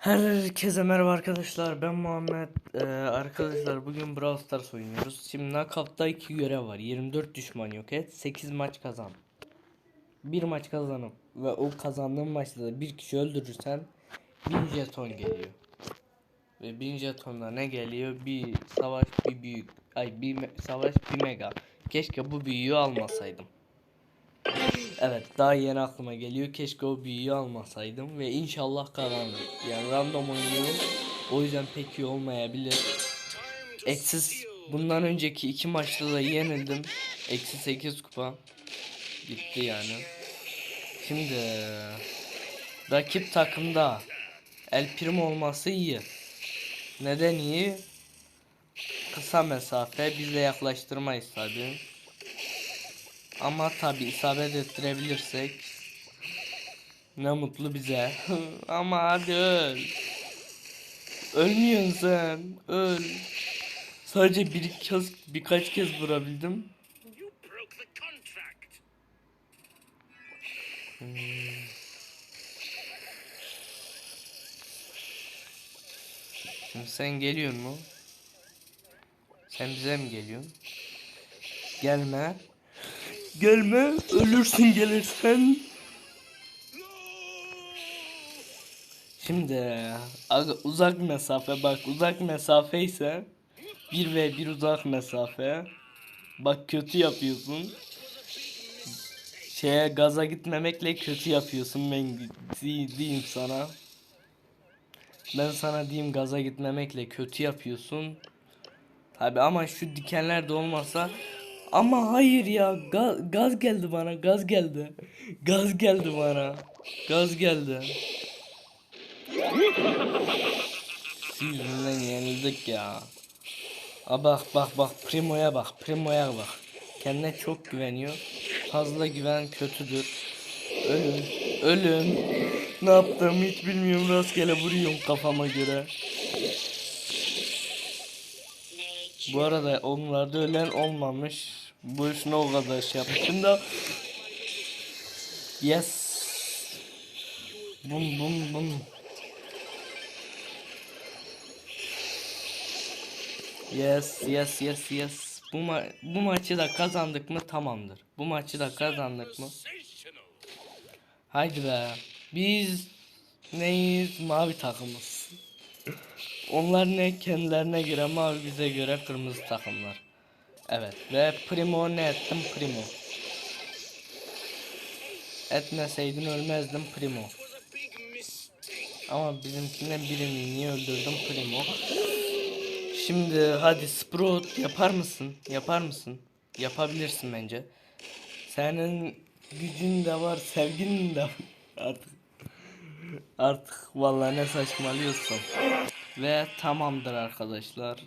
Herkese merhaba arkadaşlar ben Muhammed. Ee, arkadaşlar bugün Brawl Stars oynuyoruz. Şimdi Knockout'ta iki görev var 24 düşman yok et 8 maç kazan. Bir maç kazanıp ve o kazandığın maçta da bir kişi öldürürsen 1000 jeton geliyor. Ve 1000 jetonda ne geliyor? Bir savaş bir büyük ay bir savaş bir mega. Keşke bu büyüğü almasaydım Evet daha yeni aklıma geliyor. Keşke o büyüyü almasaydım ve inşallah kazandım. Yani random oynuyorum. O yüzden pek iyi olmayabilir. Eksiz bundan önceki iki maçta da yenildim. Eksi 8 kupa. Gitti yani. Şimdi rakip takımda El Primo olması iyi. Neden iyi? Kısa mesafe bizle yaklaştırmayız tabii. Ama tabi isabet ettirebilirsek ne mutlu bize. Ama hadi öl. Ölmüyorsun sen. Öl. Sadece bir kez birkaç kez vurabildim. Şimdi sen geliyor mu? Sen bize mi geliyorsun? Gelme. Gelme. Ölürsün gelirsen. Şimdi uzak mesafe bak uzak mesafe ise 1 ve 1 uzak mesafe. Bak kötü yapıyorsun. Şeye gaza gitmemekle kötü yapıyorsun ben di- diyeyim sana. Ben sana diyeyim gaza gitmemekle kötü yapıyorsun. Tabi ama şu dikenler de olmasa ama hayır ya gaz, gaz geldi bana gaz geldi. Gaz geldi bana. Gaz geldi. Siz yenildik ya. A bak bak bak Primo'ya bak Primo'ya bak. Kendine çok güveniyor. Fazla güven kötüdür. Ölüm. Ölüm. Ne yaptığımı hiç bilmiyorum rastgele vuruyorum kafama göre. Bu arada onlarda ölen olmamış. Boşuna o kadar şey yapmışım da. Yes. Bum bum bum. Yes yes yes yes. Bu, ma bu maçı da kazandık mı tamamdır. Bu maçı da kazandık mı? Haydi be. Biz neyiz? Mavi takımız. Onlar ne kendilerine göre mavi bize göre kırmızı takımlar. Evet ve Primo ne ettim Primo. Etmeseydin ölmezdim Primo. Ama bizimkinden birini niye öldürdüm Primo. Şimdi hadi Sprout yapar mısın? Yapar mısın? Yapabilirsin bence. Senin gücün de var, sevgin de var. Artık artık vallahi ne saçmalıyorsun. Ve tamamdır arkadaşlar.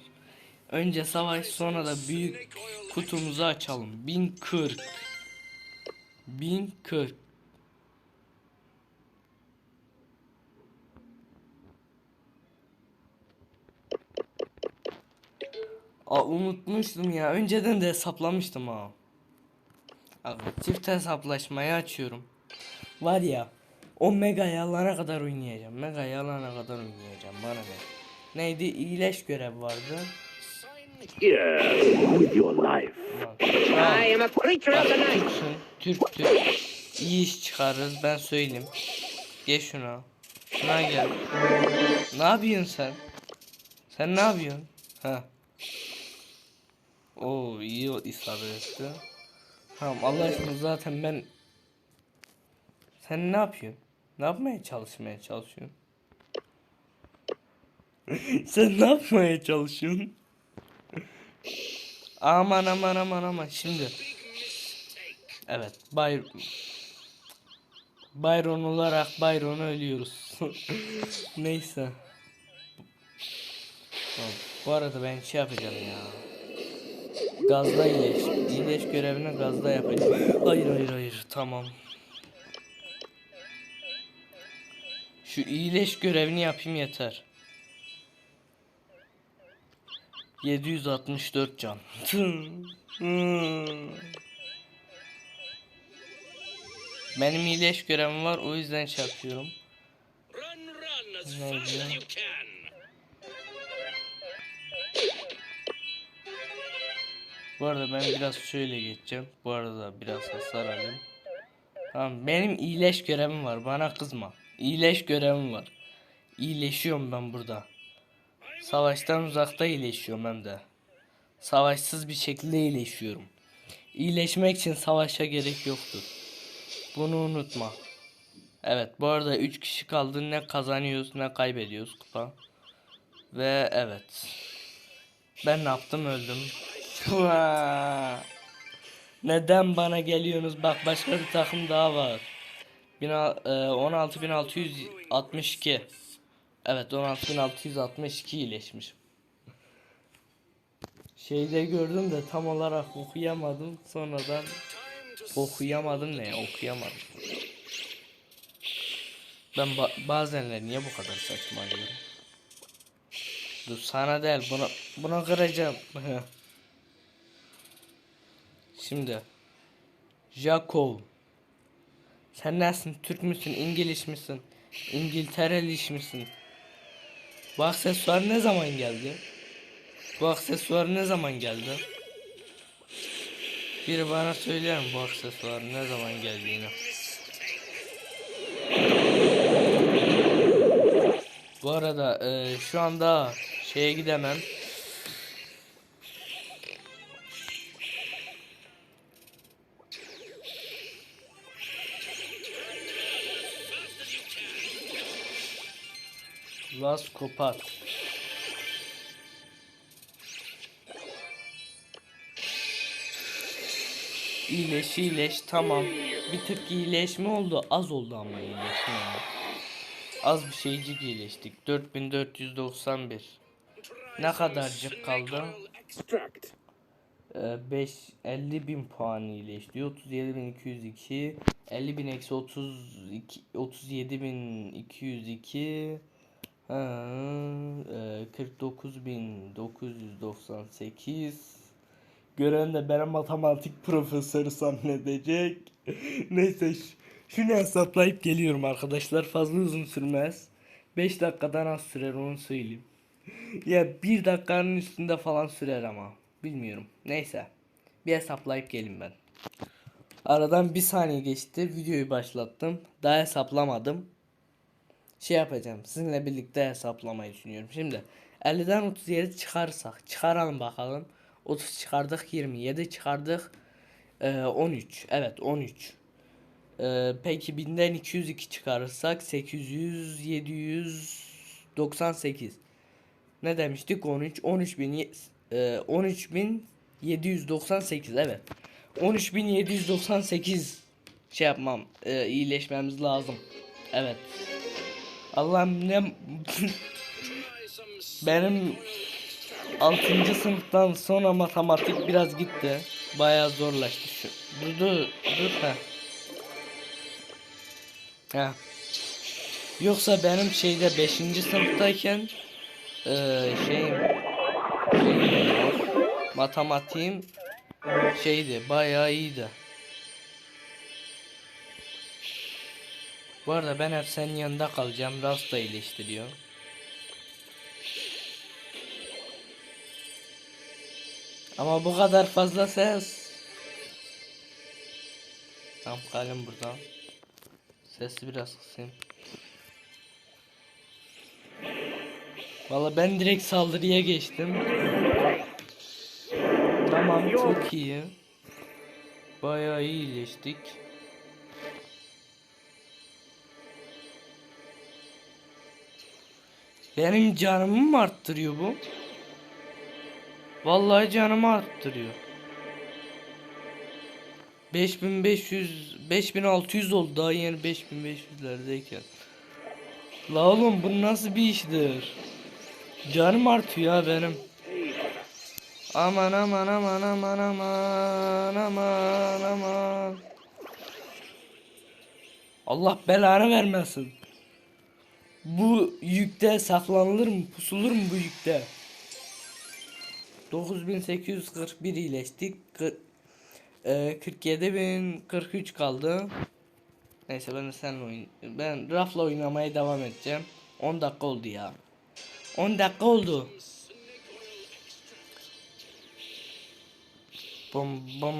Önce savaş sonra da büyük kutumuzu açalım. 1040. 1040. Aa, unutmuştum ya. Önceden de hesaplamıştım ha. Abi, çift hesaplaşmayı açıyorum. Var ya. O mega yalana kadar oynayacağım. Mega yalana kadar oynayacağım. Bana ne? Neydi? İyileş görev vardı. Here with your life. I am a creature of the night. Türksün. Türk Türk. İyi iş çıkarırız ben söyleyeyim. Gel şuna. Şuna gel. Ne yapıyorsun sen? Sen ne yapıyorsun? Ha. Oo iyi isabet etti. Tamam Allah aşkına zaten ben Sen ne yapıyorsun? Ne yapmaya çalışmaya çalışıyorsun? Sen ne yapmaya çalışıyorsun? Aman aman aman aman şimdi. Evet Bay Byron olarak Byron'u ölüyoruz. Neyse. Bu arada ben şey yapacağım ya. Gazda iyileş. İyileş görevini gazda yapacağım. Hayır hayır hayır tamam. Şu iyileş görevini yapayım yeter. 764 can. Benim iyileş görevim var o yüzden şey yapıyorum. Run, run, As Ne fast diyor? as you can. Bu arada ben biraz şöyle geçeceğim. Bu arada biraz hasar alayım. Tamam benim iyileş görevim var. Bana kızma. İyileş görevim var. İyileşiyorum ben burada. Savaştan uzakta iyileşiyorum hem de. Savaşsız bir şekilde iyileşiyorum. İyileşmek için savaşa gerek yoktur. Bunu unutma. Evet bu arada 3 kişi kaldı. Ne kazanıyoruz ne kaybediyoruz kupa. Ve evet. Ben ne yaptım öldüm. Neden bana geliyorsunuz? Bak başka bir takım daha var. Bina, e, 16662. Evet 16662 iyileşmiş. Şeyde gördüm de tam olarak okuyamadım. Sonradan okuyamadım ne okuyamadım. Ben ba- bazenler niye bu kadar saçmalıyorum? Dur sana değil buna buna kıracağım. Şimdi Jakov Sen nesin? Türk müsün? İngiliz misin? İngiltereli misin? Bu aksesuar ne zaman geldi? Bu aksesuar ne zaman geldi? Biri bana söyler mi bu aksesuar ne zaman geldiğini? Bu arada e, şu anda şeye gidemem. Las Kopat. İyileş iyileş tamam. Bir tık iyileşme oldu. Az oldu ama iyileşme. ya. Az bir şeycik iyileştik. 4491. Ne kadarcık kaldı? Extract. 5 50 bin puan iyileşti. 37.202 50 bin eksi 32 37.202 ha, e, 49.998 Gören de bana matematik profesörü zannedecek. Neyse şunu hesaplayıp geliyorum arkadaşlar. Fazla uzun sürmez. 5 dakikadan az sürer onu söyleyeyim. Ya bir dakikanın üstünde falan sürer ama. Bilmiyorum. Neyse. Bir hesaplayıp gelin ben. Aradan bir saniye geçti. Videoyu başlattım. Daha hesaplamadım. Şey yapacağım. Sizinle birlikte hesaplamayı düşünüyorum. Şimdi 50'den 37 çıkarsak. Çıkaralım bakalım. 30 çıkardık 27 çıkardık. Ee, 13. Evet 13. Ee, peki 1000'den 202 çıkarırsak 800 798. Ne demiştik? 13 13000 ye- e, 13798 evet. 13798 şey yapmam e, iyileşmemiz lazım. Evet. Allah'ım ne benim 6. sınıftan sonra matematik biraz gitti. Bayağı zorlaştı şu. Dur dur dur ha. Ha. Yoksa benim şeyde 5. sınıftayken eee şeyim şeyim, matematiğim şeydi bayağı iyiydi. Bu arada ben hep senin yanında kalacağım. Rasta iyileştiriyor. Ama bu kadar fazla ses. Tam kalem burada. Sesi biraz kısayım. Valla ben direkt saldırıya geçtim. Tamam çok iyi. Bayağı iyileştik. Benim canımı mı arttırıyor bu? Vallahi canımı arttırıyor. 5500 5600 oldu daha yeni 5500'lerdeyken. La oğlum bu nasıl bir iştir? Canım artıyor ya benim. Aman aman aman aman aman aman aman. Allah belanı vermesin. Bu yükte saklanılır mı? Pusulur mu bu yükte? 9841 iyileştik. Kı- e, 47043 kaldı. Neyse ben seninle oyun ben rafla oynamaya devam edeceğim. 10 dakika oldu ya. 10 dakika oldu. Bum bum.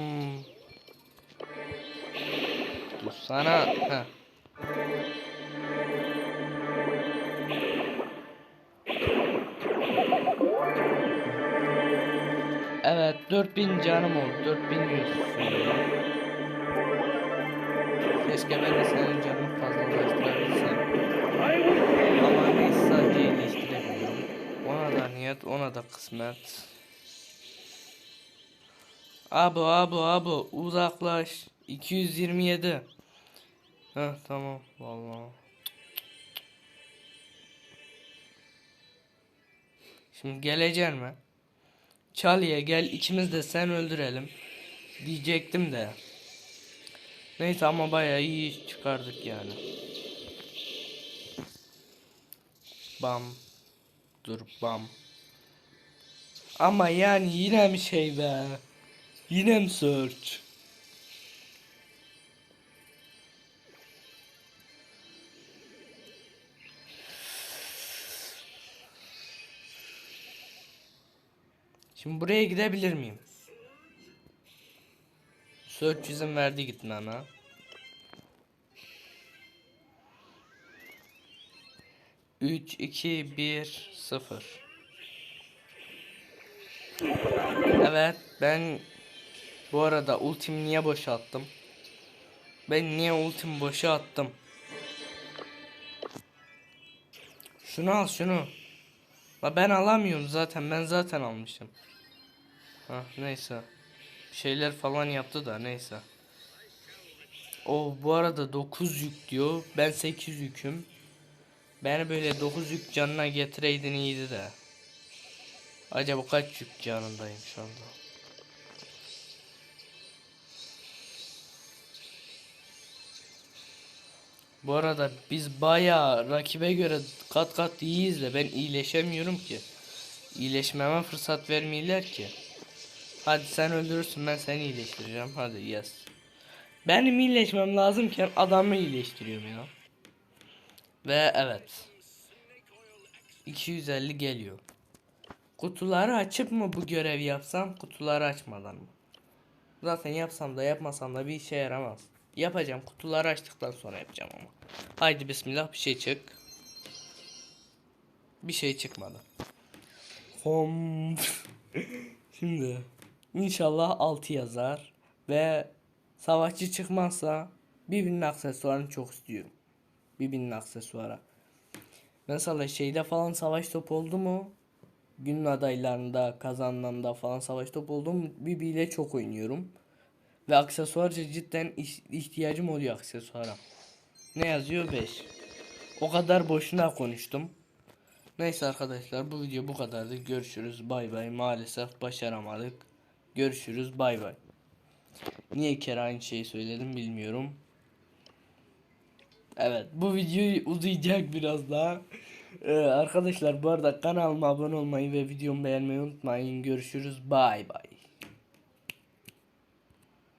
Dur sana. Heh. 4000 canım oldu 4100 Keşke ben de senin canını fazlalaştırabilsem Ama neyse sadece iyileştirebiliyorum Ona da niyet ona da kısmet. Abo abo abo uzaklaş. 227 Heh tamam vallahi. Şimdi geleceksin mi? Charlie'ye gel ikimiz de sen öldürelim diyecektim de. Neyse ama bayağı iyi iş çıkardık yani. Bam. Dur bam. Ama yani yine mi şey be? Yine mi search? Şimdi buraya gidebilir miyim? Search izin verdi gitmeme. Üç, iki, bir, sıfır. Evet, ben bu arada ultimi niye boşa attım? Ben niye ultimi boşa attım? Şunu al şunu. Ben alamıyorum zaten. Ben zaten almışım. Ha neyse. Şeyler falan yaptı da neyse. O bu arada 9 yük diyor. Ben 8 yüküm. Beni böyle 9 yük canına getireydin iyiydi de. Acaba kaç yük canındayım şu anda? Bu arada biz bayağı rakibe göre kat kat iyiyiz de ben iyileşemiyorum ki. İyileşmeme fırsat vermiyorlar ki. Hadi sen öldürürsün ben seni iyileştireceğim. Hadi yes. Benim iyileşmem lazımken adamı iyileştiriyorum ya. Ve evet. 250 geliyor. Kutuları açıp mı bu görevi yapsam kutuları açmadan mı? Zaten yapsam da yapmasam da bir işe yaramaz. Yapacağım kutuları açtıktan sonra yapacağım ama. Haydi bismillah bir şey çık. Bir şey çıkmadı. Hom. Şimdi inşallah 6 yazar ve savaşçı çıkmazsa birbirinin aksesuarını çok istiyorum. Birbirinin aksesuarı. Mesela şeyde falan savaş topu oldu mu? Günün adaylarında, kazanlarında falan savaş topu oldu mu? Bibiyle çok oynuyorum. Ve aksesuarca cidden ihtiyacım oluyor aksesuara. Ne yazıyor 5. O kadar boşuna konuştum. Neyse arkadaşlar bu video bu kadardı. Görüşürüz. Bay bay. Maalesef başaramadık. Görüşürüz. Bay bay. Niye iki kere aynı şeyi söyledim bilmiyorum. Evet bu video uzayacak biraz daha. Ee, arkadaşlar bu arada kanalıma abone olmayı ve videomu beğenmeyi unutmayın. Görüşürüz. Bay bay.